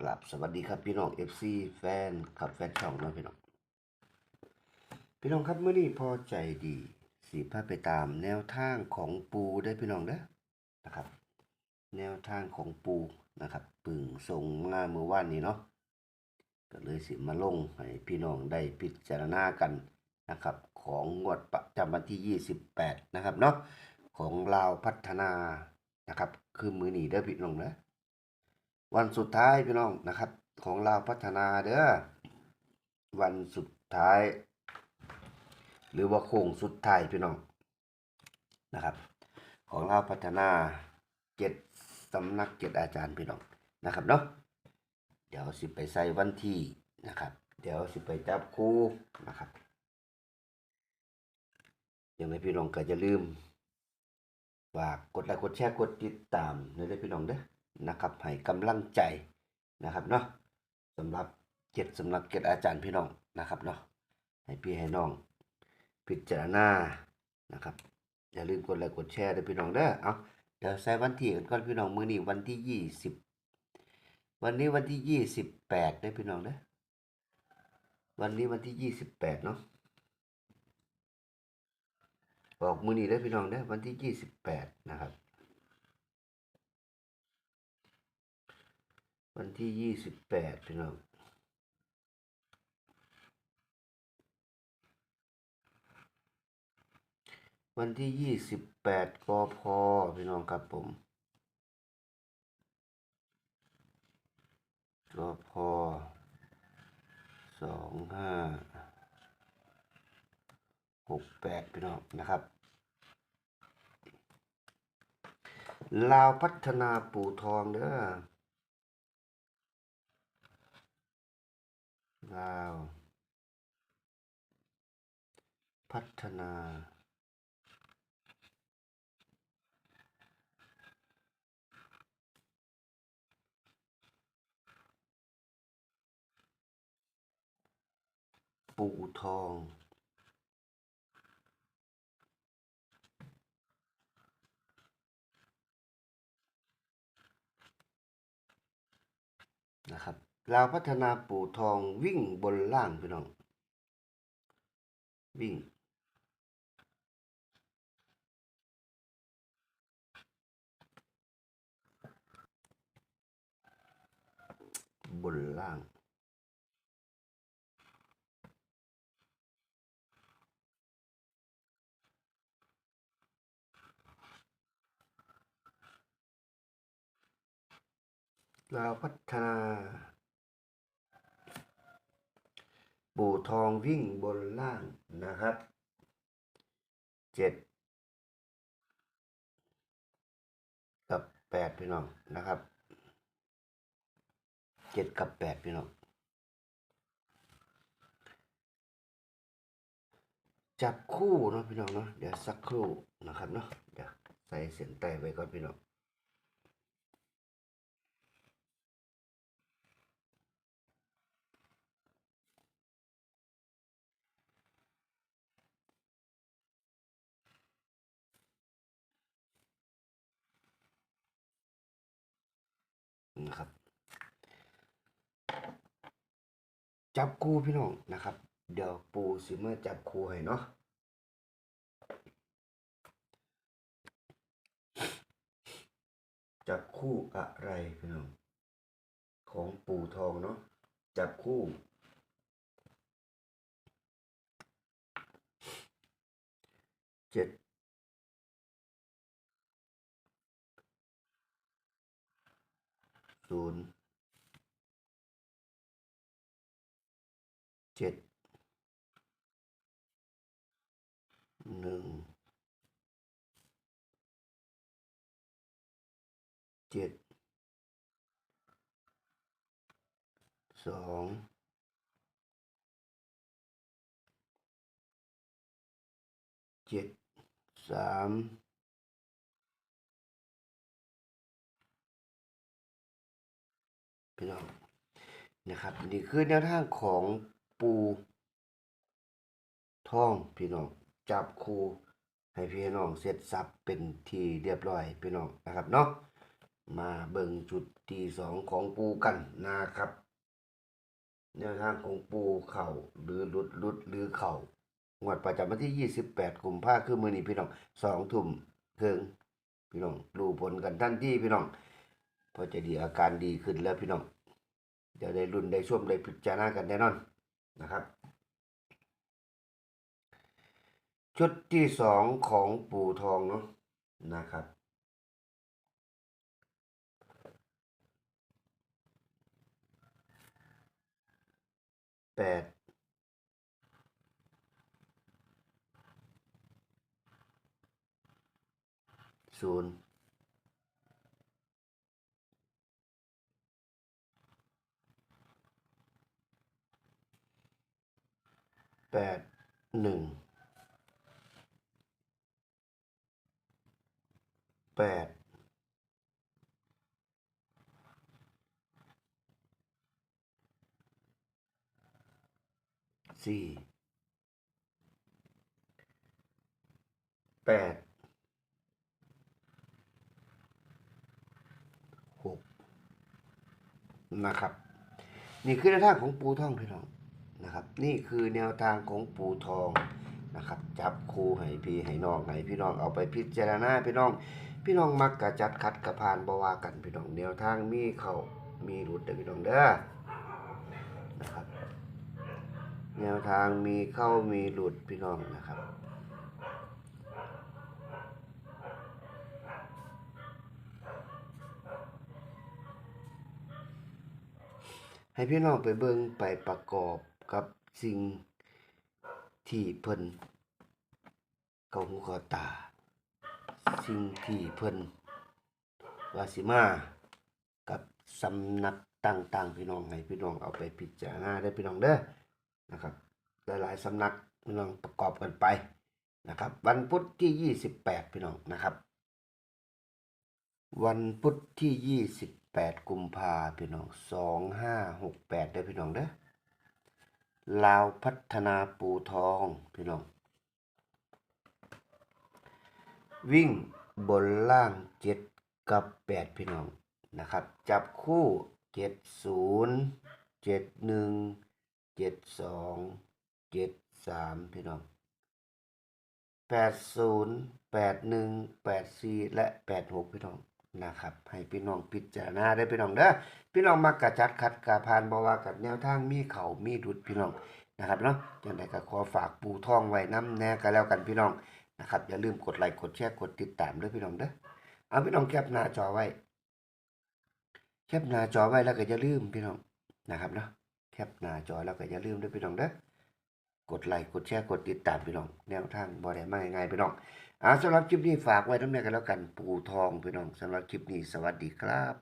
กลับสวัสดีครับพี่น้อง FC แฟนครับแฟนช่องนะพี่น้อง พี่น้องครับเมื่อนี้พอใจดีสีพาไปตามแนวทางของปูได้พี่น้องเด้อนะครับ แนวทางของปูนะครับปึ่งส่งมาเมื่อวานนี้เนาะก็เลยสิมาลงให้พี่น้องได้พิจารณากันนะครับ ของงวดประจำวันที่ 28 นะครับเนาะของลาวพัฒนานะครับ คือมือหนีเด้พี่น้องเด้อ วันสุดท้ายพี่น้องนะครับ ของเราพัฒนาเด้อวันสุดท้าย หรือว่าโค้งสุดท้ายพี่น้องนะครับ ของเราพัฒนาเจ็ดสำนักเจ็ดอาจารย์พี่น้องนะครับเนาะเดี๋ยวสิไปใส่วันที่นะครับ เดี๋ยวสิไปจับคู่นะครับยังไงพี่น้องก็จะลืมฝากกดไลค์กดแชร์กดติดตามในเด้องพี่น้องเด้อ นะครับให้กำลังใจนะครับเนาะสำหรับเจ็ดสำนักเจ็ดอาจารย์พี่น้องนะครับเนาะให้พี่ให้น้อง พิจารณานะครับอย่าลืมกดไลค์กดแชร์ด้วยพี่น้องเด้อเอาเดี๋ยวใส่วันที่กันก่อนพี่น้องมื้อนี้วันที่ยี่สิบวันนี้วันที่ยี่สิบแปดได้พี่น้องเด้อวันนี้วันที่ยี่สิบแปดเนาะออกมือนี้ได้พี่น้องเด้อวันที่ยี่สิบแปดนะครับ วันที่ยี่สิบแปดพี่น้องวันที่ยี่สิบแปดกพพี่น้องครับผมกพสองห้าหกแปดพี่น้องนะครับลาวพัฒนาปูทองเด้อ ลาว พัฒนา ปูทองนะครับ ลาวพัฒนาปู่ทองวิ่งบนล่างพี่น้อง วิ่ง บนล่างลาวพัฒนา ปู่ทองวิ่งบนล่างนะครับเจ็ดกับแปดพี่น้องนะครับเจ็ดกับแปดพี่น้องจับคู่เนาะพี่น้องเนาะเดี๋ยวสักครู่นะครับเนาะเดี๋ยวใส่เสียงใต้ไว้ก่อนพี่น้อง นะครับ จับคู่พี่น้องนะครับ เดี๋ยวปูสิมาจับคู่ให้เนาะจับคู่อะไรพี่น้องของปูทองเนาะจับคู่ เจ็ด ศูนย์เจ็ดหนึ่งเจ็ดสองเจ็ดสาม พี่น้องนะครับนี่คือแนวทางของปูท่องพี่น้องจับคูให้พี่น้องเสร็จสับเป็นทีเรียบร้อยพี่น้องนะครับเนาะมาเบิ่งจุดที่สองของปูกันนะครับแนวทางของปูเข่าหรือลุดลุดหรือเข่างวดประจำวันที่ 28กุมภาพันธ์คือมือนี้พี่น้องสองทุ่มครึ่งพี่น้องรู้ผลกันทันทีพี่น้อง พอจะดีอาการดีขึ้นแล้วพี่น้องเดี๋ยวได้รุ่นได้ช่วมได้พิจารณากันแน่นอนนะครับ ชุดที่สองของปู่ทองเนาะนะครับแปดศูนย์ ปดหนึ่งแปดสี่แปดหกนะครับ นี่คือแนวทาของปูท่องพี่น้อง นะครับ นี่คือแนวทางของปูทองนะครับ จับคู่ให้พี่ให้น้องให้พี่น้องเอาไปพิจารณาพี่น้อง พี่น้องมักกะจัดคัดกระพานบว่ากันพี่น้องแนวทางมีเขามีหลุดเด้อพี่น้องเด้อนะครับ แนวทางมีเข้ามีหลุดพี่น้องนะครับให้พี่น้องไปเบิ่งไปประกอบ กับสิ่งที่เพิ่นเขาหูเขาตา สิ่งที่เพิ่นว่าสิมากับสำนักต่างๆพี่น้องให้พี่น้องเอาไปพิจารณาได้พี่น้องเด้อนะครับ หลายๆสำนักพี่น้องประกอบกันไปนะครับ วันพุธที่ 28 พี่น้องนะครับ วันพุธที่ 28 กุมภาพี่น้อง 2568ได้พี่น้องเด้อ ลาวพัฒนาปูทองพี่น้อง วิ่งบนล่างเจ็ดกับแปดพี่น้องนะครับ จับคู่เจ็ดศูนย์เจ็ดหนึ่งเจ็ดสองเจ็ดสามพี่น้องแปดศูนย์แปดหนึ่งแปดสี่และแปดหกพี่น้อง นะครับ ให้พี่น้องพิจารณาได้พี่น้องเด้อพี่น้องมักกะจัดคัดกะพานบวากับแนวทางมีเขามีดุดพี่น้องนะครับเนาะจังไดก็ขอฝากปูท่องไว้น้ำแน่กันแล้วกันพี่น้องนะครับอย่าลืมกดไลค์กดแชร์กดติดตามด้วยพี่น้องเด้อเอาพี่น้องแคปหน้าจอไว้แคปหน้าจอไว้แล้วก็อย่าลืมพี่น้องนะครับเนาะแคปหน้าจอแล้วก็อย่าลืมด้วยพี่น้องเด้อกดไลค์กดแชร์กดติดตามพี่น้องแนวทางบ่ได้มาง่ายๆพี่น้อง อ่าสำหรับคลิปนี้ฝากไว้ทั้งนี้กันแล้วกัน ปูทองพี่น้องสำหรับคลิปนี้สวัสดีครับ